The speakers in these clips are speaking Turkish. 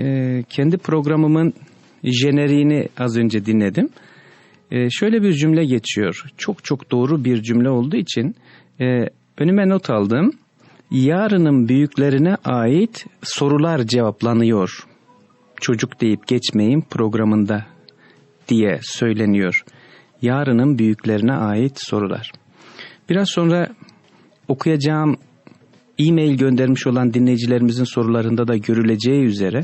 e, kendi programımın jeneriğini az önce dinledim. E, şöyle bir cümle geçiyor. Çok çok doğru bir cümle olduğu için e, önüme not aldım. Yarının büyüklerine ait sorular cevaplanıyor. Çocuk deyip geçmeyin programında diye söyleniyor. Yarının büyüklerine ait sorular. Biraz sonra okuyacağım e-mail göndermiş olan dinleyicilerimizin sorularında da görüleceği üzere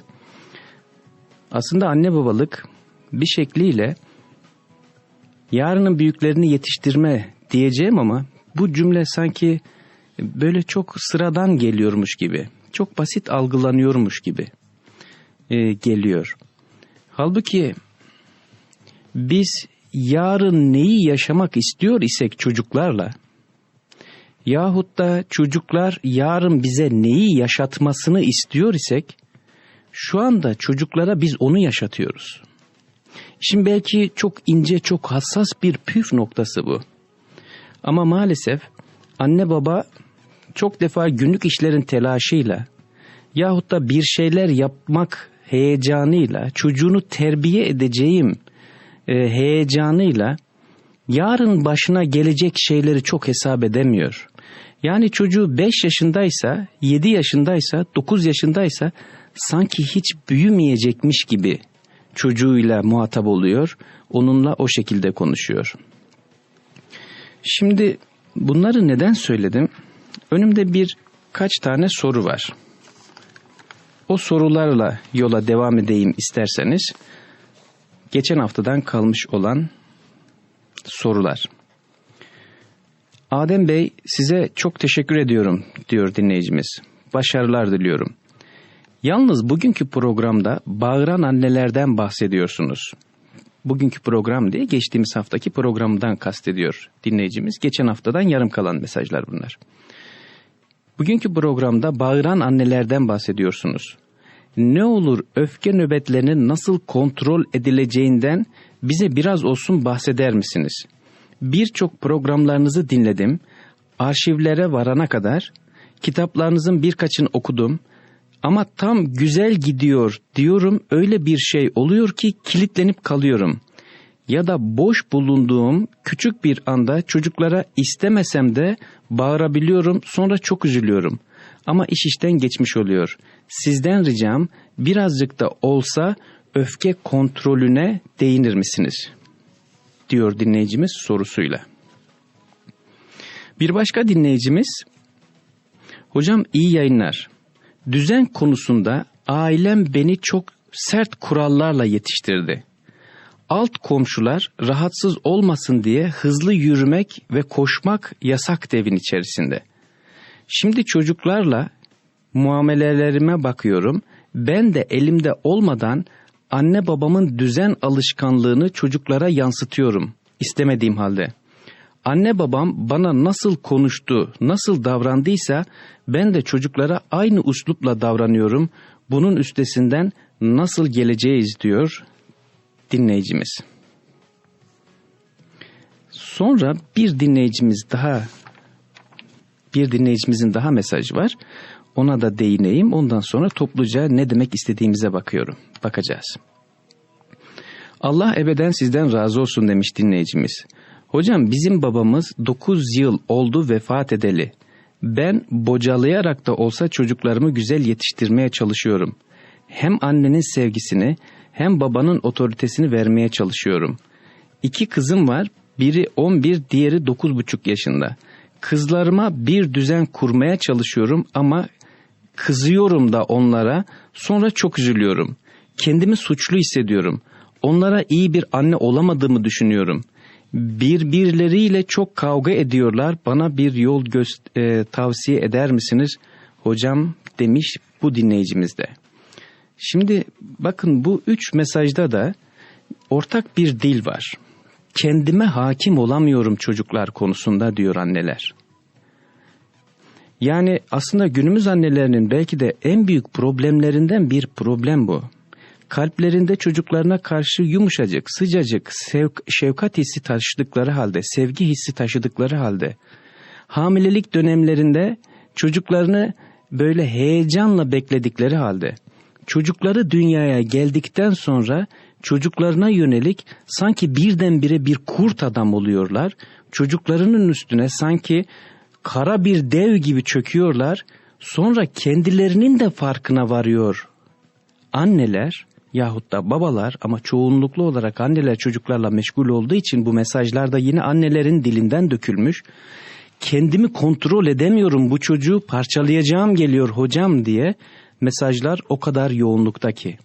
aslında anne babalık bir şekliyle yarının büyüklerini yetiştirme diyeceğim ama bu cümle sanki böyle çok sıradan geliyormuş gibi, çok basit algılanıyormuş gibi e, geliyor. Halbuki biz yarın neyi yaşamak istiyor isek çocuklarla yahut da çocuklar yarın bize neyi yaşatmasını istiyor isek şu anda çocuklara biz onu yaşatıyoruz. Şimdi belki çok ince, çok hassas bir püf noktası bu. Ama maalesef anne baba çok defa günlük işlerin telaşıyla yahut da bir şeyler yapmak heyecanıyla çocuğunu terbiye edeceğim e, heyecanıyla yarın başına gelecek şeyleri çok hesap edemiyor. Yani çocuğu 5 yaşındaysa, 7 yaşındaysa, 9 yaşındaysa sanki hiç büyümeyecekmiş gibi çocuğuyla muhatap oluyor, onunla o şekilde konuşuyor. Şimdi bunları neden söyledim? Önümde bir kaç tane soru var. O sorularla yola devam edeyim isterseniz. Geçen haftadan kalmış olan sorular. Adem Bey size çok teşekkür ediyorum diyor dinleyicimiz. Başarılar diliyorum. Yalnız bugünkü programda bağıran annelerden bahsediyorsunuz. Bugünkü program diye geçtiğimiz haftaki programdan kastediyor dinleyicimiz. Geçen haftadan yarım kalan mesajlar bunlar. Bugünkü programda bağıran annelerden bahsediyorsunuz. Ne olur öfke nöbetlerinin nasıl kontrol edileceğinden bize biraz olsun bahseder misiniz? Birçok programlarınızı dinledim. Arşivlere varana kadar kitaplarınızın birkaçını okudum. Ama tam güzel gidiyor diyorum öyle bir şey oluyor ki kilitlenip kalıyorum. Ya da boş bulunduğum küçük bir anda çocuklara istemesem de bağırabiliyorum sonra çok üzülüyorum. Ama iş işten geçmiş oluyor. Sizden ricam birazcık da olsa öfke kontrolüne değinir misiniz? Diyor dinleyicimiz sorusuyla. Bir başka dinleyicimiz, Hocam iyi yayınlar. Düzen konusunda ailem beni çok sert kurallarla yetiştirdi. Alt komşular rahatsız olmasın diye hızlı yürümek ve koşmak yasak evin içerisinde. Şimdi çocuklarla muamelelerime bakıyorum. Ben de elimde olmadan anne babamın düzen alışkanlığını çocuklara yansıtıyorum istemediğim halde. Anne babam bana nasıl konuştu, nasıl davrandıysa ben de çocuklara aynı uslupla davranıyorum. Bunun üstesinden nasıl geleceğiz diyor dinleyicimiz. Sonra bir dinleyicimiz daha bir dinleyicimizin daha mesajı var. Ona da değineyim. Ondan sonra topluca ne demek istediğimize bakıyorum. Bakacağız. Allah ebeden sizden razı olsun demiş dinleyicimiz. Hocam bizim babamız 9 yıl oldu vefat edeli. Ben bocalayarak da olsa çocuklarımı güzel yetiştirmeye çalışıyorum. Hem annenin sevgisini hem babanın otoritesini vermeye çalışıyorum. İki kızım var. Biri 11, diğeri 9,5 yaşında. Kızlarıma bir düzen kurmaya çalışıyorum ama kızıyorum da onlara sonra çok üzülüyorum. Kendimi suçlu hissediyorum. Onlara iyi bir anne olamadığımı düşünüyorum. Birbirleriyle çok kavga ediyorlar. Bana bir yol gö- e, tavsiye eder misiniz? Hocam demiş bu dinleyicimiz de. Şimdi bakın bu üç mesajda da ortak bir dil var. Kendime hakim olamıyorum çocuklar konusunda diyor anneler. Yani aslında günümüz annelerinin belki de en büyük problemlerinden bir problem bu. Kalplerinde çocuklarına karşı yumuşacık, sıcacık, sevk, şefkat hissi taşıdıkları halde, sevgi hissi taşıdıkları halde, hamilelik dönemlerinde çocuklarını böyle heyecanla bekledikleri halde, çocukları dünyaya geldikten sonra çocuklarına yönelik sanki birdenbire bir kurt adam oluyorlar. Çocuklarının üstüne sanki kara bir dev gibi çöküyorlar. Sonra kendilerinin de farkına varıyor. Anneler yahut da babalar ama çoğunluklu olarak anneler çocuklarla meşgul olduğu için bu mesajlar da yine annelerin dilinden dökülmüş. Kendimi kontrol edemiyorum bu çocuğu parçalayacağım geliyor hocam diye mesajlar o kadar yoğunlukta ki.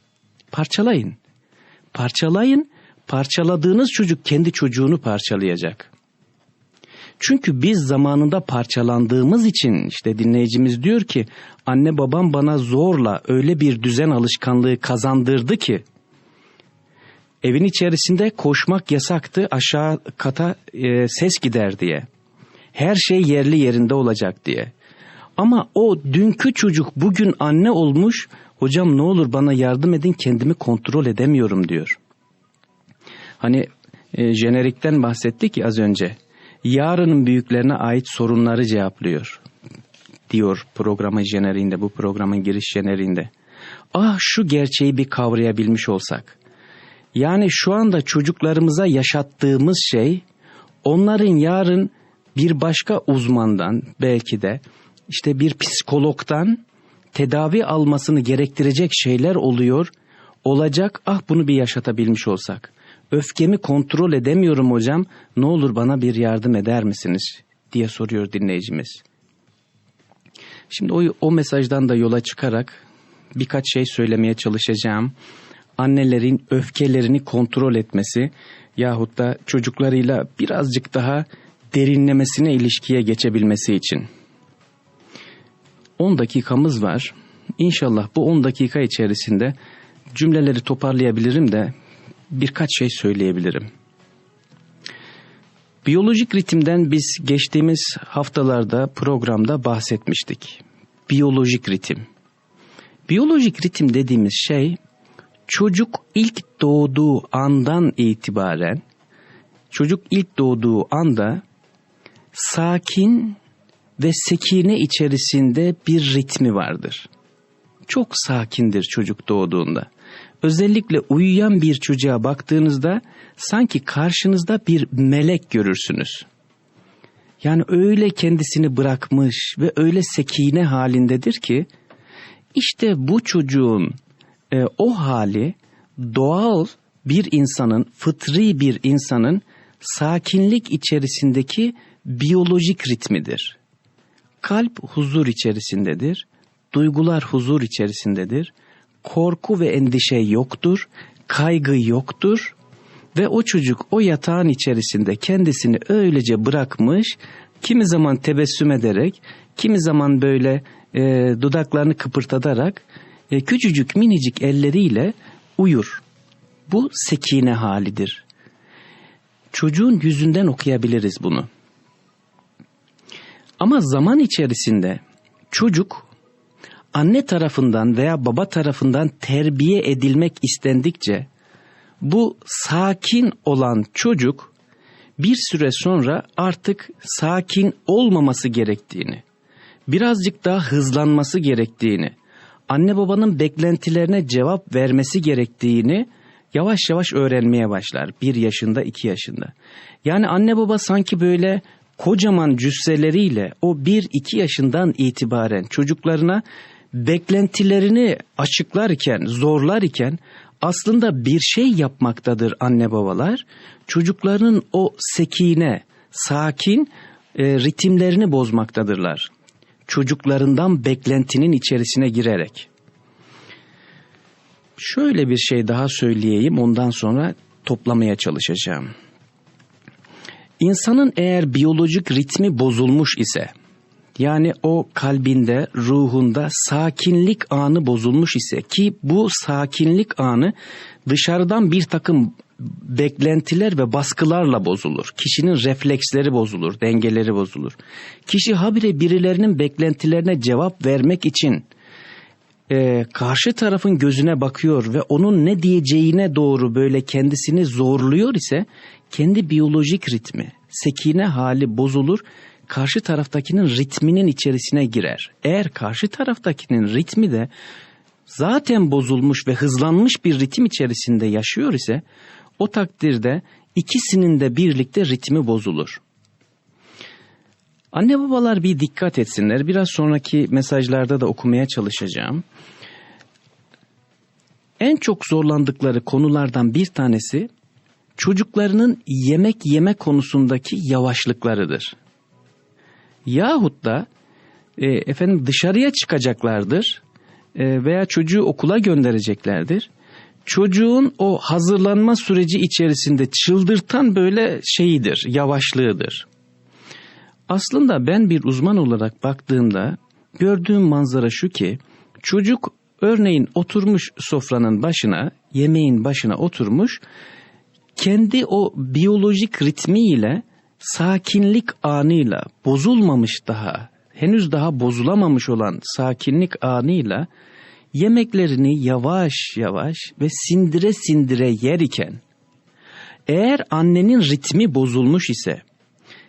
Parçalayın. Parçalayın. Parçaladığınız çocuk kendi çocuğunu parçalayacak. Çünkü biz zamanında parçalandığımız için işte dinleyicimiz diyor ki anne babam bana zorla öyle bir düzen alışkanlığı kazandırdı ki evin içerisinde koşmak yasaktı aşağı kata e, ses gider diye. Her şey yerli yerinde olacak diye. Ama o dünkü çocuk bugün anne olmuş hocam ne olur bana yardım edin kendimi kontrol edemiyorum diyor. Hani e, jenerikten bahsettik ya az önce yarının büyüklerine ait sorunları cevaplıyor diyor programın jeneriğinde bu programın giriş jeneriğinde. Ah şu gerçeği bir kavrayabilmiş olsak. Yani şu anda çocuklarımıza yaşattığımız şey onların yarın bir başka uzmandan belki de işte bir psikologdan tedavi almasını gerektirecek şeyler oluyor. Olacak ah bunu bir yaşatabilmiş olsak. Öfkemi kontrol edemiyorum hocam. Ne olur bana bir yardım eder misiniz? diye soruyor dinleyicimiz. Şimdi o, o mesajdan da yola çıkarak birkaç şey söylemeye çalışacağım. Annelerin öfkelerini kontrol etmesi yahut da çocuklarıyla birazcık daha derinlemesine ilişkiye geçebilmesi için. 10 dakikamız var. İnşallah bu 10 dakika içerisinde cümleleri toparlayabilirim de birkaç şey söyleyebilirim. Biyolojik ritimden biz geçtiğimiz haftalarda programda bahsetmiştik. Biyolojik ritim. Biyolojik ritim dediğimiz şey çocuk ilk doğduğu andan itibaren çocuk ilk doğduğu anda sakin ve sekine içerisinde bir ritmi vardır. Çok sakindir çocuk doğduğunda. Özellikle uyuyan bir çocuğa baktığınızda sanki karşınızda bir melek görürsünüz. Yani öyle kendisini bırakmış ve öyle sekine halindedir ki işte bu çocuğun e, o hali doğal bir insanın, fıtri bir insanın sakinlik içerisindeki biyolojik ritmidir. Kalp huzur içerisindedir, duygular huzur içerisindedir, korku ve endişe yoktur, kaygı yoktur ve o çocuk o yatağın içerisinde kendisini öylece bırakmış, kimi zaman tebessüm ederek, kimi zaman böyle e, dudaklarını kıpırtatarak e, küçücük minicik elleriyle uyur. Bu sekine halidir. Çocuğun yüzünden okuyabiliriz bunu. Ama zaman içerisinde çocuk anne tarafından veya baba tarafından terbiye edilmek istendikçe bu sakin olan çocuk bir süre sonra artık sakin olmaması gerektiğini, birazcık daha hızlanması gerektiğini, anne babanın beklentilerine cevap vermesi gerektiğini yavaş yavaş öğrenmeye başlar. Bir yaşında, iki yaşında. Yani anne baba sanki böyle kocaman cüsseleriyle o bir iki yaşından itibaren çocuklarına beklentilerini açıklarken, zorlarken aslında bir şey yapmaktadır anne babalar. Çocukların o sekine, sakin e, ritimlerini bozmaktadırlar. Çocuklarından beklentinin içerisine girerek. Şöyle bir şey daha söyleyeyim ondan sonra toplamaya çalışacağım. İnsanın eğer biyolojik ritmi bozulmuş ise yani o kalbinde, ruhunda sakinlik anı bozulmuş ise ki bu sakinlik anı dışarıdan bir takım beklentiler ve baskılarla bozulur. Kişinin refleksleri bozulur, dengeleri bozulur. Kişi habire birilerinin beklentilerine cevap vermek için e, karşı tarafın gözüne bakıyor ve onun ne diyeceğine doğru böyle kendisini zorluyor ise kendi biyolojik ritmi, sekine hali bozulur karşı taraftakinin ritminin içerisine girer. Eğer karşı taraftakinin ritmi de zaten bozulmuş ve hızlanmış bir ritim içerisinde yaşıyor ise o takdirde ikisinin de birlikte ritmi bozulur. Anne babalar bir dikkat etsinler. Biraz sonraki mesajlarda da okumaya çalışacağım. En çok zorlandıkları konulardan bir tanesi çocuklarının yemek yeme konusundaki yavaşlıklarıdır. Yahut da e, efendim dışarıya çıkacaklardır e, veya çocuğu okula göndereceklerdir. Çocuğun o hazırlanma süreci içerisinde çıldırtan böyle şeyidir, yavaşlığıdır. Aslında ben bir uzman olarak baktığımda gördüğüm manzara şu ki çocuk örneğin oturmuş sofranın başına, yemeğin başına oturmuş kendi o biyolojik ritmiyle sakinlik anıyla bozulmamış daha henüz daha bozulamamış olan sakinlik anıyla yemeklerini yavaş yavaş ve sindire sindire yer iken eğer annenin ritmi bozulmuş ise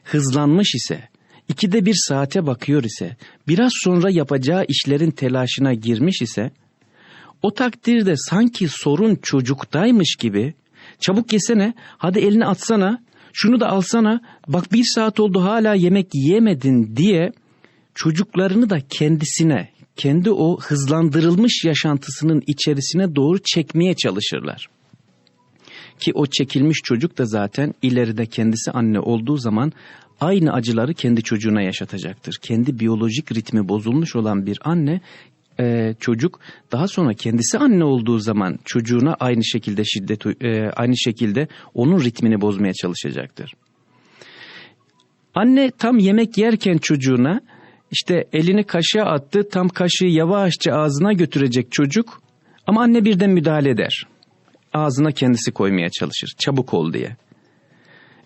hızlanmış ise ikide bir saate bakıyor ise biraz sonra yapacağı işlerin telaşına girmiş ise o takdirde sanki sorun çocuktaymış gibi çabuk yesene hadi elini atsana şunu da alsana bak bir saat oldu hala yemek yiyemedin diye çocuklarını da kendisine kendi o hızlandırılmış yaşantısının içerisine doğru çekmeye çalışırlar. Ki o çekilmiş çocuk da zaten ileride kendisi anne olduğu zaman aynı acıları kendi çocuğuna yaşatacaktır. Kendi biyolojik ritmi bozulmuş olan bir anne e, çocuk daha sonra kendisi anne olduğu zaman çocuğuna aynı şekilde şiddet e, aynı şekilde onun ritmini bozmaya çalışacaktır. Anne tam yemek yerken çocuğuna işte elini kaşığa attı tam kaşığı yavaşça ağzına götürecek çocuk ama anne birden müdahale eder. Ağzına kendisi koymaya çalışır çabuk ol diye.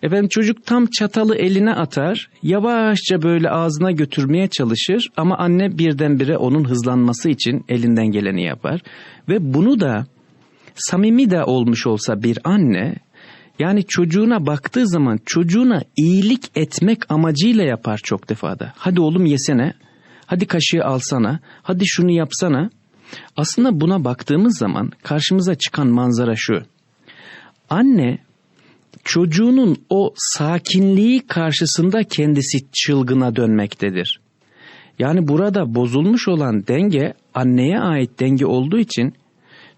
Efendim çocuk tam çatalı eline atar, yavaşça böyle ağzına götürmeye çalışır ama anne birdenbire onun hızlanması için elinden geleni yapar. Ve bunu da samimi de olmuş olsa bir anne, yani çocuğuna baktığı zaman çocuğuna iyilik etmek amacıyla yapar çok defada. Hadi oğlum yesene, hadi kaşığı alsana, hadi şunu yapsana. Aslında buna baktığımız zaman karşımıza çıkan manzara şu. Anne çocuğunun o sakinliği karşısında kendisi çılgına dönmektedir. Yani burada bozulmuş olan denge anneye ait denge olduğu için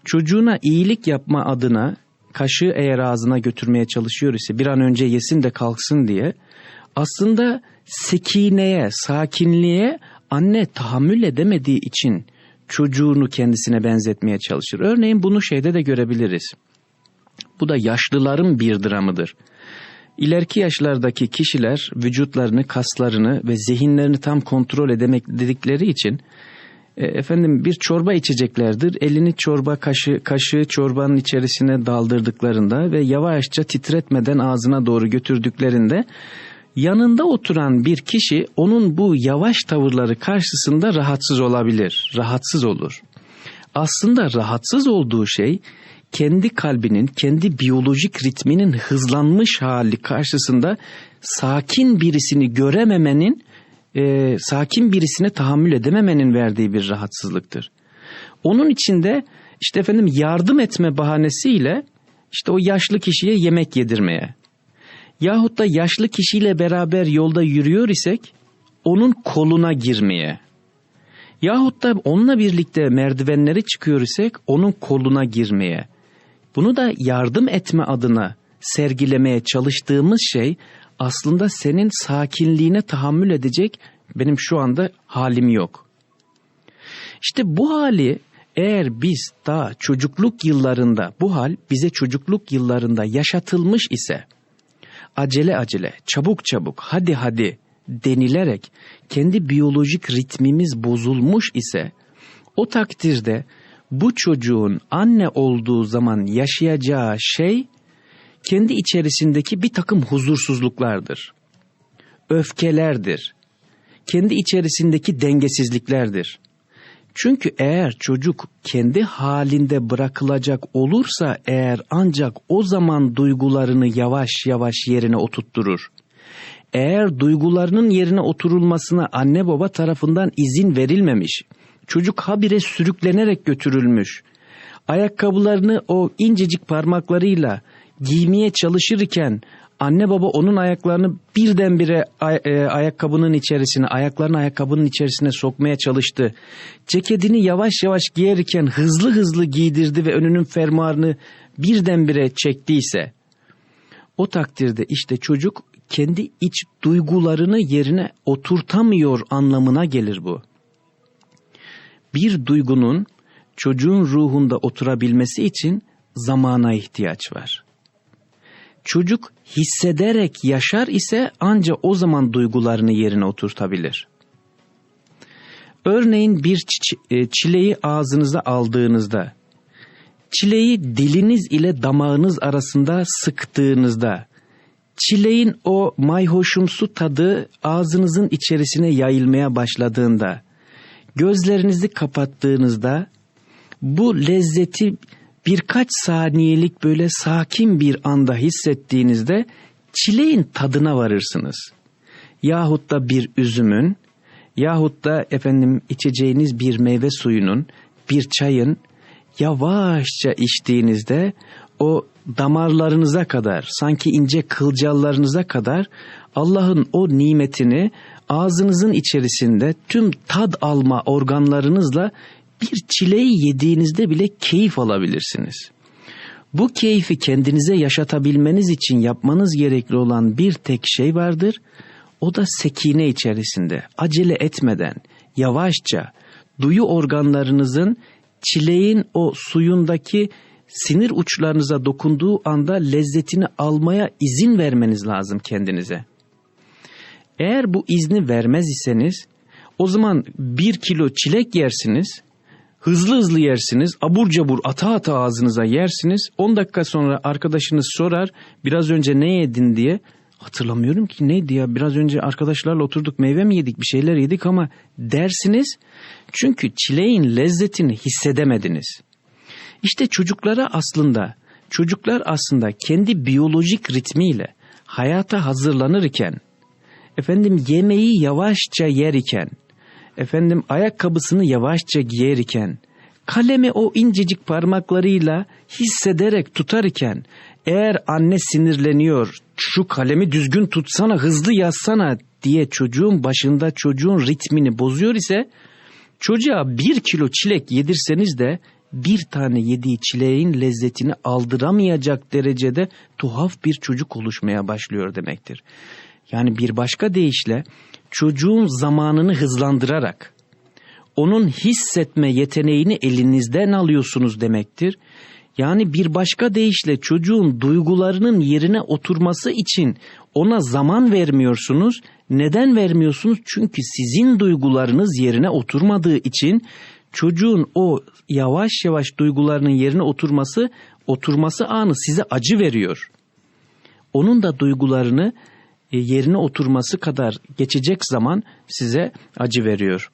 çocuğuna iyilik yapma adına kaşığı eğer ağzına götürmeye çalışıyor ise bir an önce yesin de kalksın diye aslında sekineye, sakinliğe anne tahammül edemediği için çocuğunu kendisine benzetmeye çalışır. Örneğin bunu şeyde de görebiliriz. Bu da yaşlıların bir dramıdır. İleriki yaşlardaki kişiler vücutlarını, kaslarını ve zihinlerini tam kontrol edemedikleri için e, efendim bir çorba içeceklerdir. Elini çorba kaşı, kaşığı çorbanın içerisine daldırdıklarında ve yavaşça titretmeden ağzına doğru götürdüklerinde yanında oturan bir kişi onun bu yavaş tavırları karşısında rahatsız olabilir, rahatsız olur. Aslında rahatsız olduğu şey kendi kalbinin, kendi biyolojik ritminin hızlanmış hali karşısında sakin birisini görememenin, e, sakin birisine tahammül edememenin verdiği bir rahatsızlıktır. Onun içinde işte efendim yardım etme bahanesiyle işte o yaşlı kişiye yemek yedirmeye yahut da yaşlı kişiyle beraber yolda yürüyor isek onun koluna girmeye yahut da onunla birlikte merdivenleri çıkıyor isek onun koluna girmeye bunu da yardım etme adına sergilemeye çalıştığımız şey aslında senin sakinliğine tahammül edecek benim şu anda halim yok. İşte bu hali eğer biz daha çocukluk yıllarında bu hal bize çocukluk yıllarında yaşatılmış ise acele acele çabuk çabuk hadi hadi denilerek kendi biyolojik ritmimiz bozulmuş ise o takdirde bu çocuğun anne olduğu zaman yaşayacağı şey kendi içerisindeki bir takım huzursuzluklardır. Öfkelerdir. Kendi içerisindeki dengesizliklerdir. Çünkü eğer çocuk kendi halinde bırakılacak olursa eğer ancak o zaman duygularını yavaş yavaş yerine oturtturur. Eğer duygularının yerine oturulmasına anne baba tarafından izin verilmemiş, Çocuk habire sürüklenerek götürülmüş. Ayakkabılarını o incecik parmaklarıyla giymeye çalışırken anne baba onun ayaklarını birdenbire ay- e, ayakkabının içerisine, ayaklarını ayakkabının içerisine sokmaya çalıştı. Ceketini yavaş yavaş giyerken hızlı hızlı giydirdi ve önünün fermuarını birdenbire çektiyse, o takdirde işte çocuk kendi iç duygularını yerine oturtamıyor anlamına gelir bu. Bir duygunun çocuğun ruhunda oturabilmesi için zamana ihtiyaç var. Çocuk hissederek yaşar ise anca o zaman duygularını yerine oturtabilir. Örneğin bir e, çileği ağzınıza aldığınızda, çileği diliniz ile damağınız arasında sıktığınızda, çileğin o mayhoşumsu tadı ağzınızın içerisine yayılmaya başladığında, gözlerinizi kapattığınızda, bu lezzeti birkaç saniyelik böyle sakin bir anda hissettiğinizde çileğin tadına varırsınız. Yahut da bir üzümün, yahut da efendim içeceğiniz bir meyve suyunun, bir çayın yavaşça içtiğinizde o damarlarınıza kadar, sanki ince kılcallarınıza kadar Allah'ın o nimetini ağzınızın içerisinde tüm tad alma organlarınızla bir çileği yediğinizde bile keyif alabilirsiniz. Bu keyfi kendinize yaşatabilmeniz için yapmanız gerekli olan bir tek şey vardır. O da sekine içerisinde, acele etmeden, yavaşça, duyu organlarınızın çileğin o suyundaki sinir uçlarınıza dokunduğu anda lezzetini almaya izin vermeniz lazım kendinize. Eğer bu izni vermez iseniz o zaman bir kilo çilek yersiniz, hızlı hızlı yersiniz, abur cabur ata ata ağzınıza yersiniz. 10 dakika sonra arkadaşınız sorar biraz önce ne yedin diye. Hatırlamıyorum ki neydi ya biraz önce arkadaşlarla oturduk meyve mi yedik bir şeyler yedik ama dersiniz. Çünkü çileğin lezzetini hissedemediniz. İşte çocuklara aslında çocuklar aslında kendi biyolojik ritmiyle hayata hazırlanırken efendim yemeği yavaşça yer iken efendim ayakkabısını yavaşça giyer iken kalemi o incecik parmaklarıyla hissederek tutar iken eğer anne sinirleniyor şu kalemi düzgün tutsana hızlı yazsana diye çocuğun başında çocuğun ritmini bozuyor ise çocuğa bir kilo çilek yedirseniz de bir tane yediği çileğin lezzetini aldıramayacak derecede tuhaf bir çocuk oluşmaya başlıyor demektir. Yani bir başka deyişle çocuğun zamanını hızlandırarak onun hissetme yeteneğini elinizden alıyorsunuz demektir. Yani bir başka deyişle çocuğun duygularının yerine oturması için ona zaman vermiyorsunuz. Neden vermiyorsunuz? Çünkü sizin duygularınız yerine oturmadığı için çocuğun o yavaş yavaş duygularının yerine oturması, oturması anı size acı veriyor. Onun da duygularını yerine oturması kadar geçecek zaman size acı veriyor.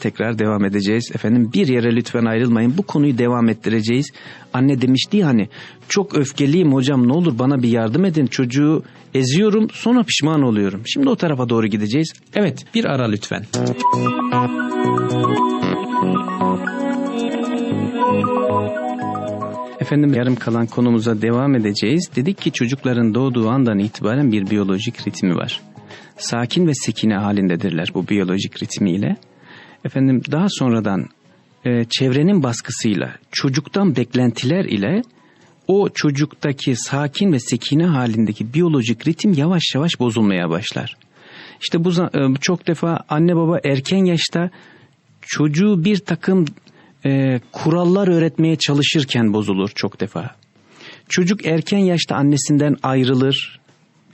Tekrar devam edeceğiz. Efendim bir yere lütfen ayrılmayın. Bu konuyu devam ettireceğiz. Anne demişti ya hani çok öfkeliyim hocam ne olur bana bir yardım edin. Çocuğu eziyorum sonra pişman oluyorum. Şimdi o tarafa doğru gideceğiz. Evet bir ara lütfen. Efendim yarım kalan konumuza devam edeceğiz. Dedik ki çocukların doğduğu andan itibaren bir biyolojik ritmi var. Sakin ve sekine halindedirler bu biyolojik ritmiyle. Efendim daha sonradan e, çevrenin baskısıyla, çocuktan beklentiler ile o çocuktaki sakin ve sekine halindeki biyolojik ritim yavaş yavaş bozulmaya başlar. İşte bu e, çok defa anne baba erken yaşta çocuğu bir takım e, kurallar öğretmeye çalışırken bozulur çok defa. Çocuk erken yaşta annesinden ayrılır.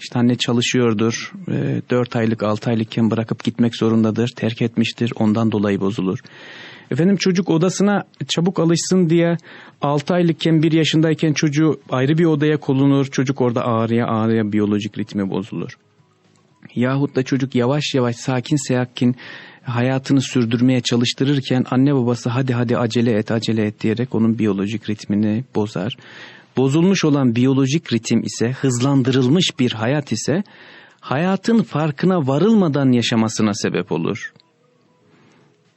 İşte anne çalışıyordur. E, 4 aylık 6 aylıkken bırakıp gitmek zorundadır. Terk etmiştir. Ondan dolayı bozulur. Efendim çocuk odasına çabuk alışsın diye 6 aylıkken 1 yaşındayken çocuğu ayrı bir odaya konulur. Çocuk orada ağrıya ağrıya biyolojik ritmi bozulur. Yahut da çocuk yavaş yavaş sakin sakin hayatını sürdürmeye çalıştırırken anne babası hadi hadi acele et acele et diyerek onun biyolojik ritmini bozar. Bozulmuş olan biyolojik ritim ise hızlandırılmış bir hayat ise hayatın farkına varılmadan yaşamasına sebep olur.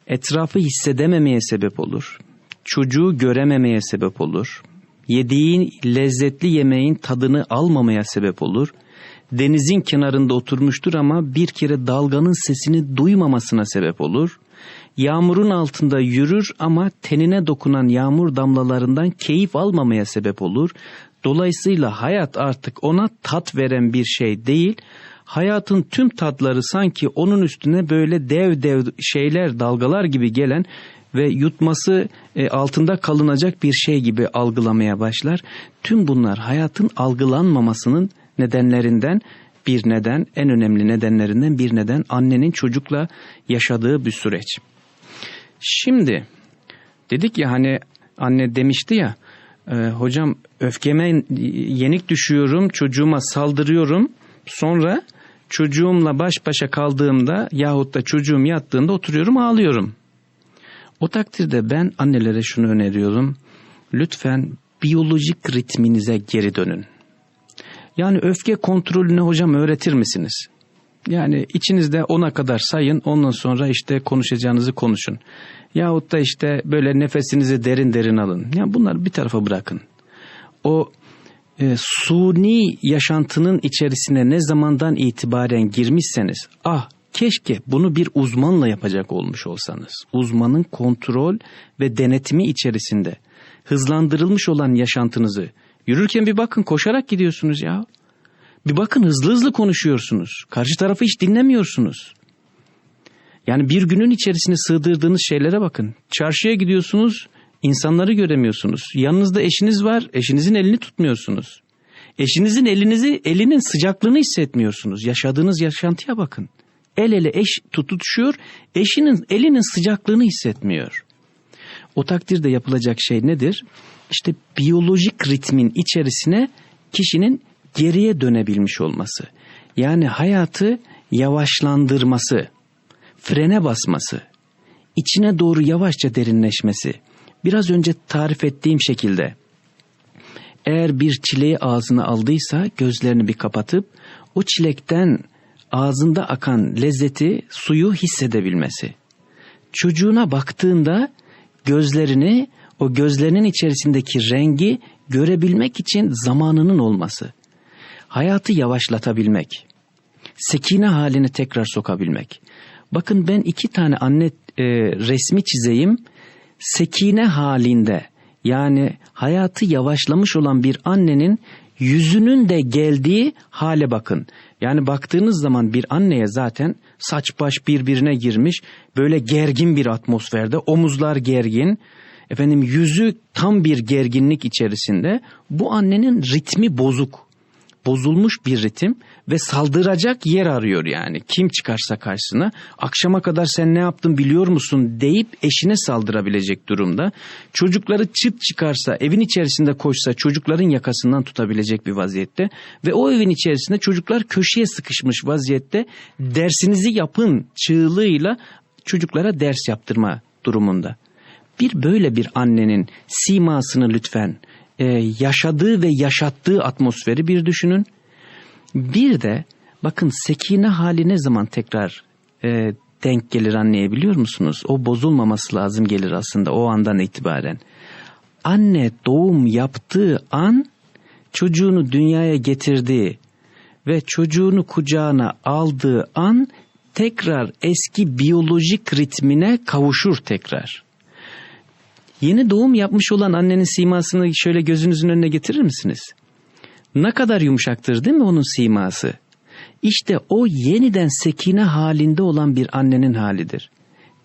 etrafı hissedememeye sebep olur. Çocuğu görememeye sebep olur. Yediğin lezzetli yemeğin tadını almamaya sebep olur. Denizin kenarında oturmuştur ama bir kere dalganın sesini duymamasına sebep olur. Yağmurun altında yürür ama tenine dokunan yağmur damlalarından keyif almamaya sebep olur. Dolayısıyla hayat artık ona tat veren bir şey değil. Hayatın tüm tatları sanki onun üstüne böyle dev dev şeyler, dalgalar gibi gelen ve yutması e, altında kalınacak bir şey gibi algılamaya başlar. Tüm bunlar hayatın algılanmamasının nedenlerinden bir neden, en önemli nedenlerinden bir neden annenin çocukla yaşadığı bir süreç. Şimdi dedik ya hani anne demişti ya e, hocam öfkeme yenik düşüyorum çocuğuma saldırıyorum sonra çocuğumla baş başa kaldığımda yahut da çocuğum yattığında oturuyorum ağlıyorum. O takdirde ben annelere şunu öneriyorum. Lütfen biyolojik ritminize geri dönün. Yani öfke kontrolünü hocam öğretir misiniz? Yani içinizde ona kadar sayın ondan sonra işte konuşacağınızı konuşun. Yahut da işte böyle nefesinizi derin derin alın. Yani bunları bir tarafa bırakın. O e, suni yaşantının içerisine ne zamandan itibaren girmişseniz ah keşke bunu bir uzmanla yapacak olmuş olsanız. Uzmanın kontrol ve denetimi içerisinde hızlandırılmış olan yaşantınızı yürürken bir bakın koşarak gidiyorsunuz ya. Bir bakın hızlı hızlı konuşuyorsunuz. Karşı tarafı hiç dinlemiyorsunuz. Yani bir günün içerisine sığdırdığınız şeylere bakın. Çarşıya gidiyorsunuz, insanları göremiyorsunuz. Yanınızda eşiniz var, eşinizin elini tutmuyorsunuz. Eşinizin elinizi, elinin sıcaklığını hissetmiyorsunuz. Yaşadığınız yaşantıya bakın. El ele eş tutuşuyor, eşinin elinin sıcaklığını hissetmiyor. O takdirde yapılacak şey nedir? İşte biyolojik ritmin içerisine kişinin geriye dönebilmiş olması. Yani hayatı yavaşlandırması, frene basması, içine doğru yavaşça derinleşmesi. Biraz önce tarif ettiğim şekilde eğer bir çileği ağzına aldıysa gözlerini bir kapatıp o çilekten ağzında akan lezzeti, suyu hissedebilmesi. Çocuğuna baktığında gözlerini, o gözlerinin içerisindeki rengi görebilmek için zamanının olması. Hayatı yavaşlatabilmek. Sekine halini tekrar sokabilmek. Bakın ben iki tane anne e, resmi çizeyim. Sekine halinde yani hayatı yavaşlamış olan bir annenin yüzünün de geldiği hale bakın. Yani baktığınız zaman bir anneye zaten saç baş birbirine girmiş böyle gergin bir atmosferde omuzlar gergin efendim yüzü tam bir gerginlik içerisinde bu annenin ritmi bozuk bozulmuş bir ritim ve saldıracak yer arıyor yani. Kim çıkarsa karşısına akşama kadar sen ne yaptın biliyor musun deyip eşine saldırabilecek durumda. Çocukları çıt çıkarsa evin içerisinde koşsa çocukların yakasından tutabilecek bir vaziyette ve o evin içerisinde çocuklar köşeye sıkışmış vaziyette dersinizi yapın çığlığıyla çocuklara ders yaptırma durumunda. Bir böyle bir annenin simasını lütfen e, yaşadığı ve yaşattığı atmosferi bir düşünün. Bir de bakın sekine hali ne zaman tekrar e, denk gelir anlayabiliyor musunuz? O bozulmaması lazım gelir aslında o andan itibaren. Anne doğum yaptığı an çocuğunu dünyaya getirdiği ve çocuğunu kucağına aldığı an tekrar eski biyolojik ritmine kavuşur tekrar. Yeni doğum yapmış olan annenin simasını şöyle gözünüzün önüne getirir misiniz? Ne kadar yumuşaktır değil mi onun siması? İşte o yeniden sekine halinde olan bir annenin halidir.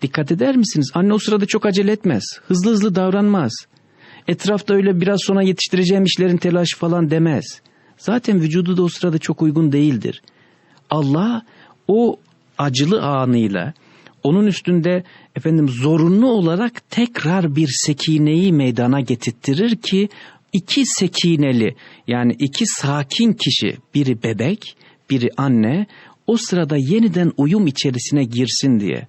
Dikkat eder misiniz? Anne o sırada çok acele etmez. Hızlı hızlı davranmaz. Etrafta öyle biraz sonra yetiştireceğim işlerin telaşı falan demez. Zaten vücudu da o sırada çok uygun değildir. Allah o acılı anıyla onun üstünde efendim zorunlu olarak tekrar bir sekineyi meydana getirttirir ki iki sekineli yani iki sakin kişi biri bebek biri anne o sırada yeniden uyum içerisine girsin diye.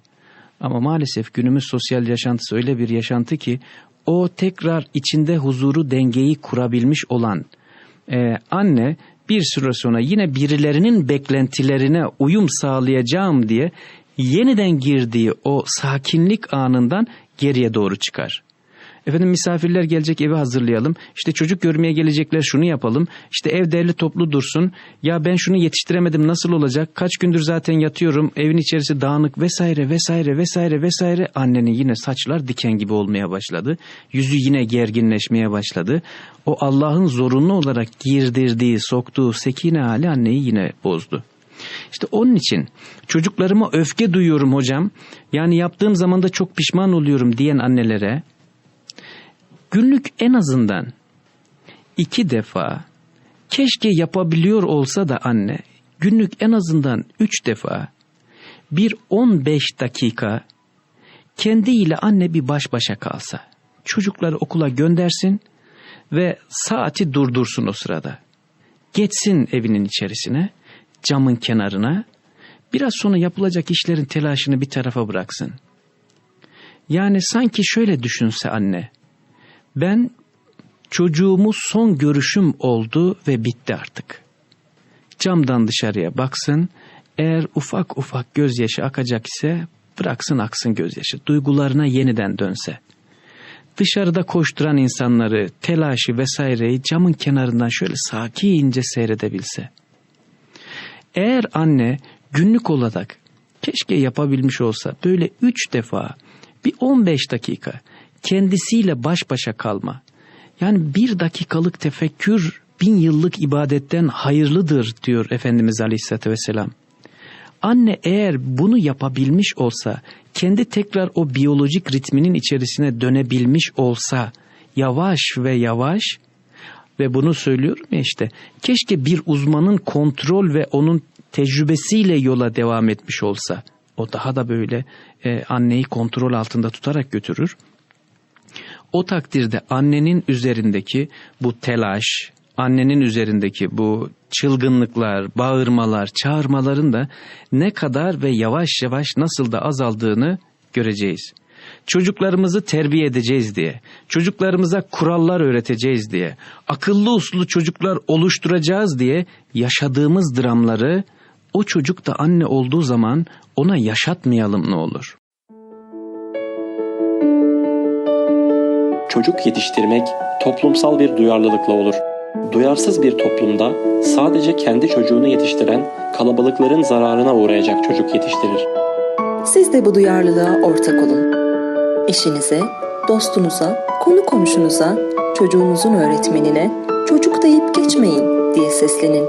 Ama maalesef günümüz sosyal yaşantısı öyle bir yaşantı ki o tekrar içinde huzuru dengeyi kurabilmiş olan e, anne bir süre sonra yine birilerinin beklentilerine uyum sağlayacağım diye yeniden girdiği o sakinlik anından geriye doğru çıkar. Efendim misafirler gelecek evi hazırlayalım. İşte çocuk görmeye gelecekler şunu yapalım. İşte ev derli toplu dursun. Ya ben şunu yetiştiremedim nasıl olacak? Kaç gündür zaten yatıyorum. Evin içerisi dağınık vesaire vesaire vesaire vesaire. Annenin yine saçlar diken gibi olmaya başladı. Yüzü yine gerginleşmeye başladı. O Allah'ın zorunlu olarak girdirdiği, soktuğu sekine hali anneyi yine bozdu. İşte onun için çocuklarıma öfke duyuyorum hocam. Yani yaptığım zaman da çok pişman oluyorum diyen annelere günlük en azından iki defa keşke yapabiliyor olsa da anne günlük en azından üç defa bir 15 dakika kendiyle anne bir baş başa kalsa. Çocukları okula göndersin ve saati durdursun o sırada. Geçsin evinin içerisine, camın kenarına, biraz sonra yapılacak işlerin telaşını bir tarafa bıraksın. Yani sanki şöyle düşünse anne, ben çocuğumu son görüşüm oldu ve bitti artık. Camdan dışarıya baksın, eğer ufak ufak gözyaşı akacak ise bıraksın aksın gözyaşı, duygularına yeniden dönse. Dışarıda koşturan insanları, telaşı vesaireyi camın kenarından şöyle sakince seyredebilse. Eğer anne günlük olarak keşke yapabilmiş olsa böyle üç defa bir 15 dakika kendisiyle baş başa kalma. Yani bir dakikalık tefekkür bin yıllık ibadetten hayırlıdır diyor Efendimiz Aleyhisselatü Vesselam. Anne eğer bunu yapabilmiş olsa, kendi tekrar o biyolojik ritminin içerisine dönebilmiş olsa, yavaş ve yavaş ve bunu söylüyorum ya işte, keşke bir uzmanın kontrol ve onun tecrübesiyle yola devam etmiş olsa, o daha da böyle e, anneyi kontrol altında tutarak götürür. O takdirde annenin üzerindeki bu telaş, annenin üzerindeki bu çılgınlıklar, bağırmalar, çağırmaların da ne kadar ve yavaş yavaş nasıl da azaldığını göreceğiz. Çocuklarımızı terbiye edeceğiz diye, çocuklarımıza kurallar öğreteceğiz diye, akıllı uslu çocuklar oluşturacağız diye yaşadığımız dramları o çocuk da anne olduğu zaman ona yaşatmayalım ne olur. Çocuk yetiştirmek toplumsal bir duyarlılıkla olur. Duyarsız bir toplumda sadece kendi çocuğunu yetiştiren kalabalıkların zararına uğrayacak çocuk yetiştirir. Siz de bu duyarlılığa ortak olun. Eşinize, dostunuza, konu komşunuza, çocuğunuzun öğretmenine çocuk deyip geçmeyin diye seslenin.